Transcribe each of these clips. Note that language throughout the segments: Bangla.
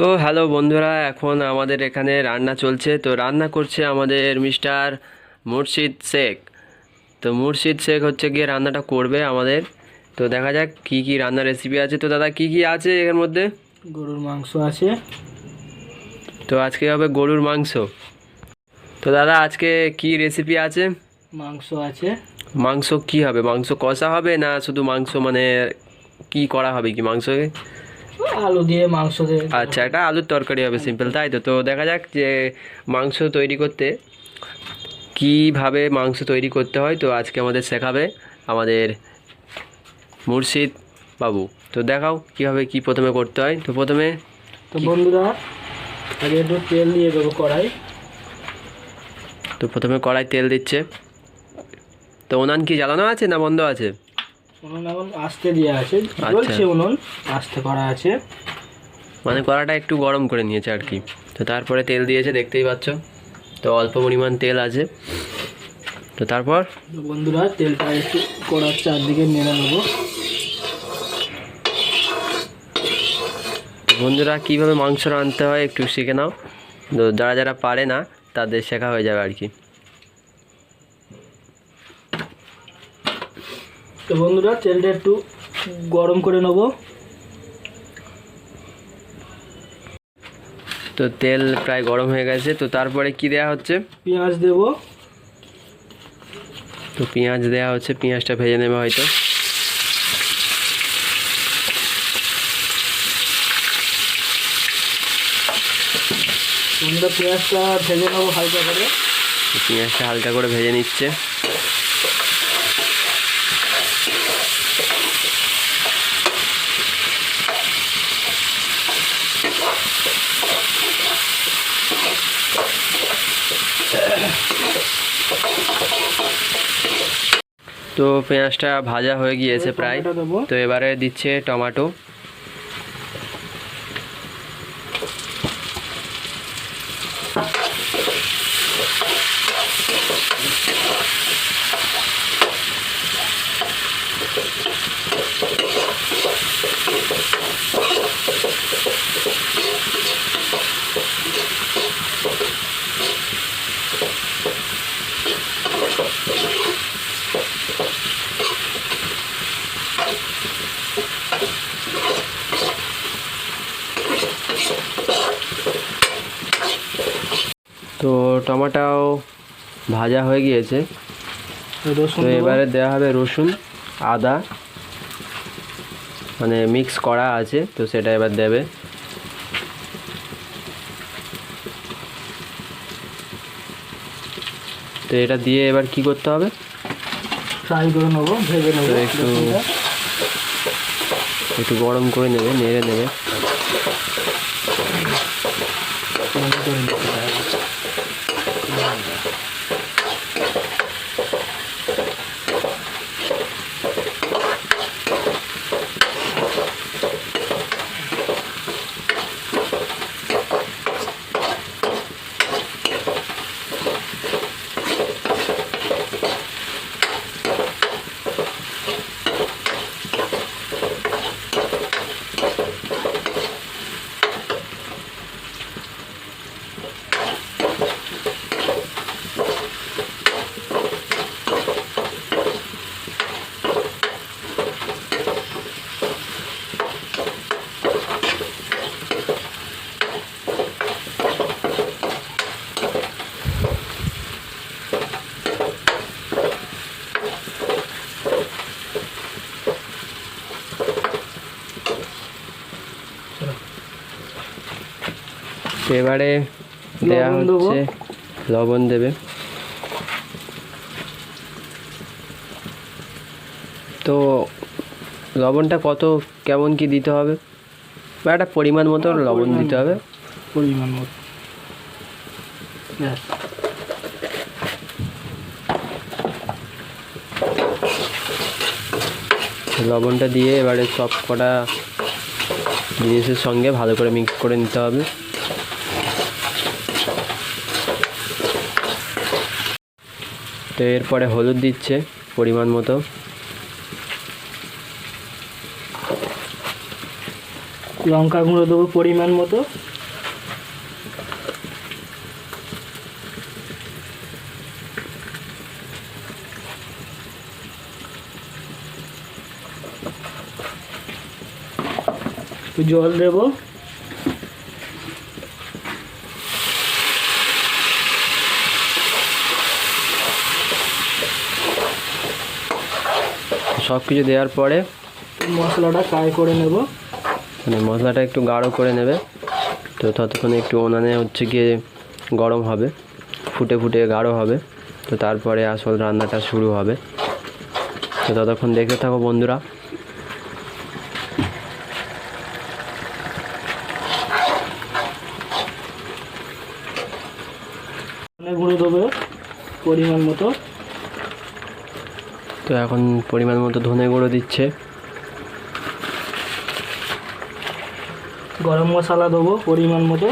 তো হ্যালো বন্ধুরা এখন আমাদের এখানে রান্না চলছে। তো রান্না করছে আমাদের মিস্টার মুর্শিদ শেখ। তো মুর্শিদ শেখ হচ্ছে গিয়ে রান্নাটা করবে আমাদের। তো দেখা যাক কি কি রান্নার রেসিপি আছে। তো দাদা কি কি আছে এর মধ্যে? গরুর মাংস আছে। তো আজকে হবে গরুর মাংস। তো দাদা আজকে কি রেসিপি আছে? মাংস আছে। মাংস কি হবে? মাংস কষা হবে না শুধু মাংস মানে কি করা হবে কি মাংসকে? আলু দিয়ে মাংস দিয়ে। আচ্ছা এটা আলুর তরকারি হবে সিম্পল তাই তো? তো দেখা যাক যে মাংস তৈরি করতে কীভাবে মাংস তৈরি করতে হয়। তো আজকে আমাদের শেখাবে আমাদের মুর্শিদ বাবু। তো দেখাও কীভাবে কি প্রথমে করতে হয়। তো প্রথমে তো বন্ধুরা আগে একটু তেল দিয়ে দেবো কড়াই। তো প্রথমে কড়াই তেল দিচ্ছে। তো ওনান কি জ্বালানো আছে না বন্ধ আছে? উনুন এখন আস্তে দিয়ে আছে। আচ্ছা। জ্বলছে উনুন? আস্তে করা আছে। মানে কড়াটা একটু গরম করে নিয়েছে আর কি। তো তারপরে তেল দিয়েছে দেখতেই পাচ্ছ। তো অল্প পরিমাণ তেল আছে। তো তারপর? বন্ধুরা তেলটা একটু কড়ার চারদিকে নেড়ে নেব। বন্ধুরা কীভাবে মাংস রাঁধতে হয় একটু শিখে নাও। তো যারা যারা পারে না তাদের শেখা হয়ে যাবে আর কি। তো বন্ধুরা তেলটা একটু গরম করে নেব। তো তেল প্রায় গরম হয়ে গেছে তো তারপরে কি দেয়া হচ্ছে? পেঁয়াজ দেবো। তো পেঁয়াজ দেওয়া হচ্ছে পেঁয়াজটা ভেজে নেবে হয়তো। পেঁয়াজটা ভেজে নেব হালকা করে। পেঁয়াজটা হালকা করে ভেজে নিচ্ছে। তো পেঁয়াজটা ভাজা হয়ে গিয়েছে প্রায়। তো এবারে দিচ্ছে টমেটো। তো টমাটাও ভাজা হয়ে গিয়েছে। রসুন। এবারে দেওয়া হবে রসুন আদা মানে মিক্স করা আছে তো সেটা এবার দেবে। তো এটা দিয়ে এবার কি করতে হবে? ফ্রাই করে নেব ভেজে নেব একটু- একটু গরম করে নেবে নেড়ে নেবে। ফ্রাই করে নিতে হবে। তো এবারে দেওয়া হচ্ছে লবণ দেবে। তো লবণটা কত কেমন কি দিতে হবে? বা একটা পরিমাণ মতো হ্যাঁ, লবণ দিতে হবে। পরিমাণ মতো। লবণটা দিয়ে এবারে সব কটা জিনিসের সঙ্গে ভালো করে মিক্স করে নিতে হবে। তো এরপরে হলুদ দিচ্ছে পরিমাণ মতো। লঙ্কা গুঁড়ো দেবো পরিমাণ মতো। জল দেবো। সব কিছু দেওয়ার পরে মশলাটা ফ্রাই করে নেব। মানে মশলাটা একটু গাঢ় করে নেবে। তো ততক্ষণে একটু উনানে হচ্ছে গিয়ে গরম হবে ফুটে ফুটে গাঢ় হবে। তো তারপরে আসল রান্নাটা শুরু হবে। তো ততক্ষণ দেখতে থাকো বন্ধুরা। ধনে গুঁড়ো দেবো পরিমাণ মতো। তো এখন পরিমাণ মতো ধনে গুঁড়ো দিচ্ছে। গরম মশলা দেবো পরিমাণ মতো।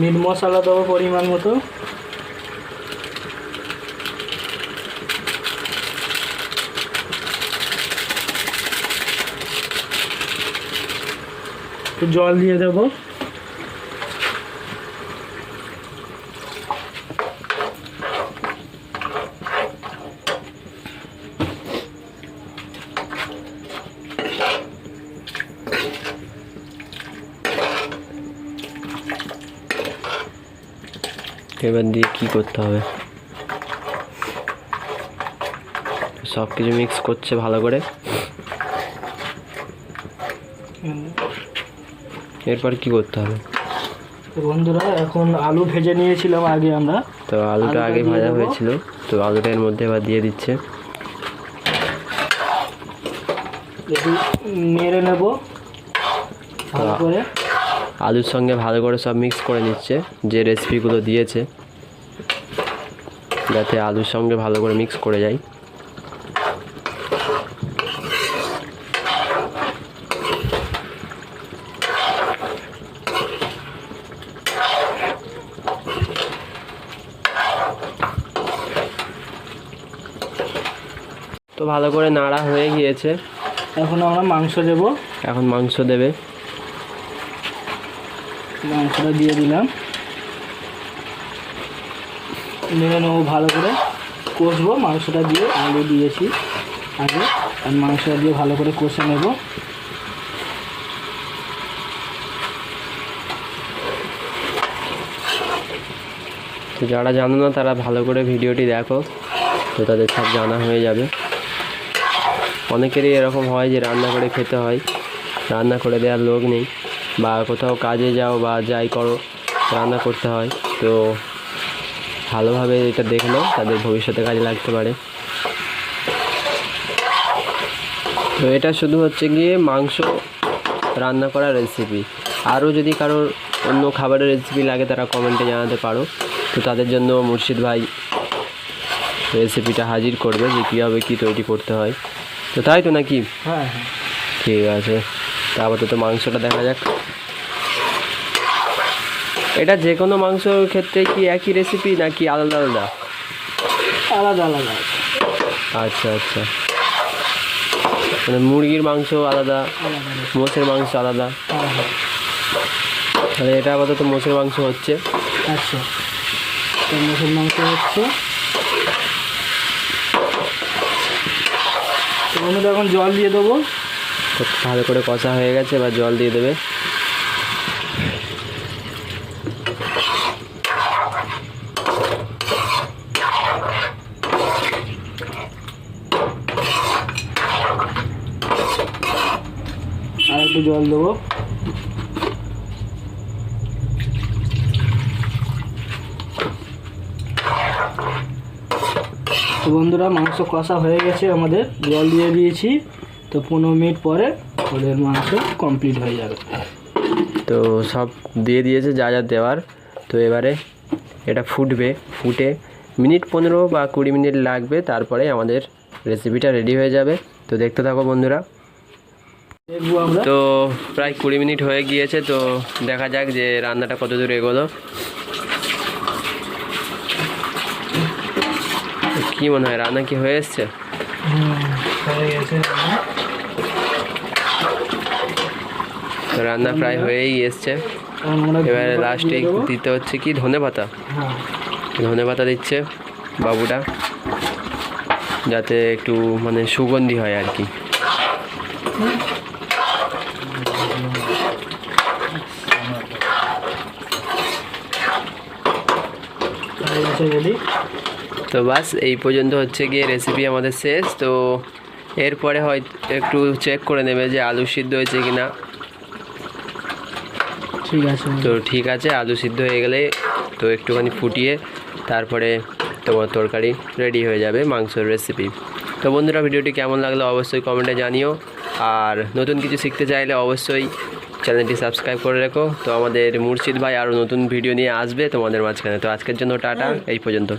মিট মশলা দেবো পরিমাণ মতো। জল দিয়ে দেবো। এবার দিয়ে কী করতে হবে? সব কিছু মিক্স করছে ভালো করে। এরপর কি করতে হবে? বন্ধুরা এখন আলু ভেজে নিয়েছিলাম আগে আমরা। তো আলুটা আগে ভাজা। হয়েছিল। তো আলুটা এর মধ্যে এবার দিয়ে দিচ্ছে। নেড়ে নেব। ভালো করে। আলুর সঙ্গে ভালো করে সব মিক্স করে নিচ্ছে যে রেসিপিগুলো দিয়েছে যাতে আলুর সঙ্গে ভালো করে মিক্স করে যায়। তো ভালো করে নাড়া হয়ে গিয়েছে। এখন আমরা মাংস দেব। এখন মাংস দেবে। মাংসটা দিয়ে দিলাম। নেড়ে নেব ভালো করে। কষবো, মাংসটা দিয়ে আলু দিয়েছি আগে, আর মাংসটা দিয়ে ভালো করে কষে নেব। তো যারা জানো না, তারা ভালো করে ভিডিওটি দেখো, তো তাদের সব জানা হয়ে যাবে। অনেকেরই এরকম হয় যে রান্না করে খেতে হয়, রান্না করে দেওয়ার লোক নেই। বা কোথাও কাজে যাও বা যাই করো রান্না করতে হয়। তো ভালোভাবে এটা দেখল তাদের ভবিষ্যতে কাজে লাগতে পারে। তো এটা শুধু হচ্ছে গিয়ে মাংস রান্না করার রেসিপি আরও যদি কারোর অন্য খাবারের রেসিপি লাগে তারা কমেন্টে জানাতে পারো। তো তাদের জন্য মুর্শিদ ভাই রেসিপিটা হাজির করবে যে কীভাবে কী তৈরি করতে হয়। তো তাই তো নাকি? হ্যাঁ হ্যাঁ। ঠিক আছে। তা আপাতত মাংসটা দেখা যাক। এটা যে কোনো মাংসর ক্ষেত্রে কি একই রেসিপি নাকি আলাদা আলাদা? আলাদা আলাদা। আচ্ছা আচ্ছা। মানে মুরগির মাংস আলাদা মোষের মাংস আলাদা। তাহলে এটা আপাতত মোষের মাংস হচ্ছে। আচ্ছা। মোষের মাংস হচ্ছে। এখন জল দিয়ে দেবো। ভালো করে কষা হয়ে গেছে, এবার জল দিয়ে দেবে। আর একটু জল দেবো। বন্ধুরা, মাংস কষা হয়ে গেছে, আমাদের জল দিয়ে দিয়েছি। তো পনেরো মিনিট পরে ওদের মাংস কমপ্লিট হয়ে যাবে। তো সব দিয়ে দিয়েছে যা যা দেওয়ার। তো এবারে এটা ফুটবে ফুটে মিনিট পনেরো বা কুড়ি মিনিট লাগবে তারপরে আমাদের রেসিপিটা রেডি হয়ে যাবে। তো দেখতে থাকো বন্ধুরা। তো প্রায় কুড়ি মিনিট হয়ে গিয়েছে তো দেখা যাক যে রান্নাটা কত দূর এগোলো। কি মনে হয় রান্না কি হয়ে এসছে? হয়ে গেছে রান্না। তো রান্না প্রায় হয়েই এসছে। এবারে লাস্টে দিতে হচ্ছে কি? ধনে পাতা। হ্যাঁ। ধনে পাতা দিচ্ছে বাবুটা যাতে একটু মানে সুগন্ধি হয় আর কি। তো বাস এই পর্যন্ত হচ্ছে গিয়ে রেসিপি আমাদের শেষ। তো এরপরে হয় একটু চেক করে নেবে যে আলু সিদ্ধ হয়েছে কি না ঠিক আছে, তো ঠিক আছে, আলু সিদ্ধ হয়ে গেলে তো একটুখানি ফুটিয়ে তারপরে তোমার তরকারি রেডি হয়ে যাবে, মাংসের রেসিপি তো বন্ধুরা, ভিডিওটি কেমন লাগল অবশ্যই কমেন্টে জানিও। আর নতুন কিছু শিখতে চাইলে অবশ্যই চ্যানেলটি সাবস্ক্রাইব করে রেখো। তো আমাদের মুর্শিদ ভাই আরও নতুন ভিডিও নিয়ে আসবে তোমাদের মাঝখানে। তো আজকের জন্য টাটা, এই পর্যন্ত।